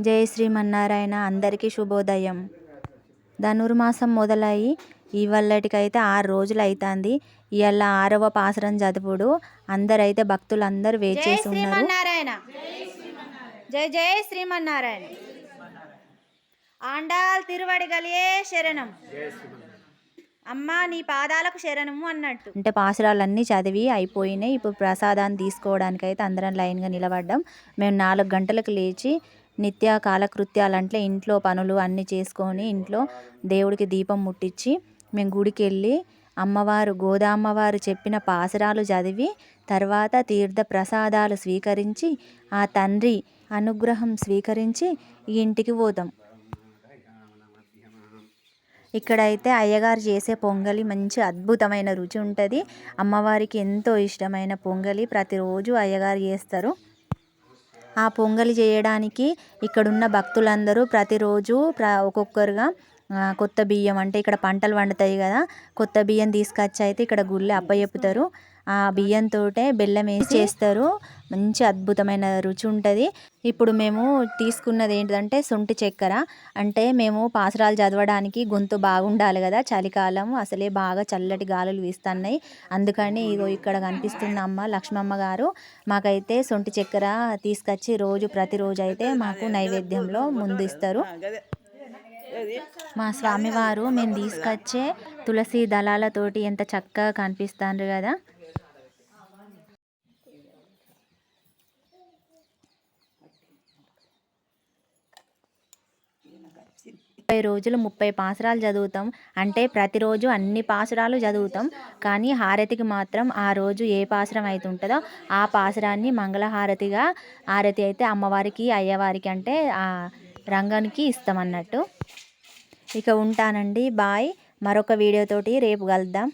జై శ్రీమన్నారాయణ అందరికీ శుభోదయం. ధనుర్మాసం మొదలయ్యి ఇవాళటికైతే ఆరు రోజులు అవుతుంది ఇవాళ ఆరవ పాసరం చదువుడు. అందరైతే భక్తులు అందరూ వేచేసి ఉన్నారు. శ్రీమన్నారాయణ. జై జై శ్రీమన్నారాయణ. ఆండాల్ తిరువడిగలియే శరణం. అమ్మా నీ పాదాలకు శరణము అన్నట్టు. అంటే పాసురాలన్నీ చదివి అయిపోయినాయి. ఇప్పుడు ప్రసాదాన్ని తీసుకోవడానికి అయితే అందరం లైన్గా నిలబడ్డాం. మేము నాలుగు గంటలకు లేచి నిత్య కాలకృత్యాలంటే ఇంట్లో పనులు అన్నీ చేసుకొని ఇంట్లో దేవుడికి దీపం ముట్టించి మేము గుడికి వెళ్ళి అమ్మవారు గోదామ్మవారు చెప్పిన పాసురాలు చదివి తర్వాత తీర్థ ప్రసాదాలు స్వీకరించి ఆ తండ్రి అనుగ్రహం స్వీకరించి ఈ ఇంటికి పోతాం. ఇక్కడైతే అయ్యగారు చేసే పొంగలి మంచి అద్భుతమైన రుచి ఉంటుంది. అమ్మవారికి ఎంతో ఇష్టమైన పొంగలి ప్రతిరోజు అయ్యగారు చేస్తారు. ఆ పొంగలి చేయడానికి ఇక్కడున్న భక్తులందరూ ప్రతిరోజు ప్ర ఒక్కొక్కరుగా కొత్త బియ్యం అంటే ఇక్కడ పంటలు పండుతాయి కదా కొత్త బియ్యం తీసుకొచ్చి అయితే ఇక్కడ గుళ్ళో అప్పచెప్పుతారు. ఆ బియ్యంతో బెల్లం వేసి చేస్తారు. మంచి అద్భుతమైన రుచి ఉంటుంది. ఇప్పుడు మేము తీసుకున్నది ఏంటంటే సొంటి చక్కెర. అంటే మేము పాసరాలు చదవడానికి గొంతు బాగుండాలి కదా చలికాలం. అసలే బాగా చల్లటి గాలులు వీస్తున్నాయి. అందుకని ఇగో ఇక్కడ కనిపిస్తున్న అమ్మ లక్ష్మమ్మ గారు. మాకైతే సొంటి చక్కెర తీసుకొచ్చి రోజు ప్రతిరోజు అయితే మాకు నైవేద్యంలో ముందు ఇస్తారు. మా స్వామివారు మేము తీసుకొచ్చే తులసి దళాలతోటి ఎంత చక్కగా కనిపిస్తారు కదా. ముప్పై రోజులు ముప్పై పాసురాలు చదువుతాం. అంటే ప్రతిరోజు అన్ని పాసురాలు చదువుతాం. కానీ హారతికి మాత్రం ఆ రోజు ఏ పాసురం అయితే ఉంటుందో ఆ పాసురాన్ని మంగళహారతిగా హారతి అయితే అమ్మవారికి అయ్యవారికి అంటే ఆ రంగానికి ఇస్తాం అన్నట్టు ఇక ఉంటానండి. బాయ్. మరొక వీడియోతోటి రేపు కలుద్దాం.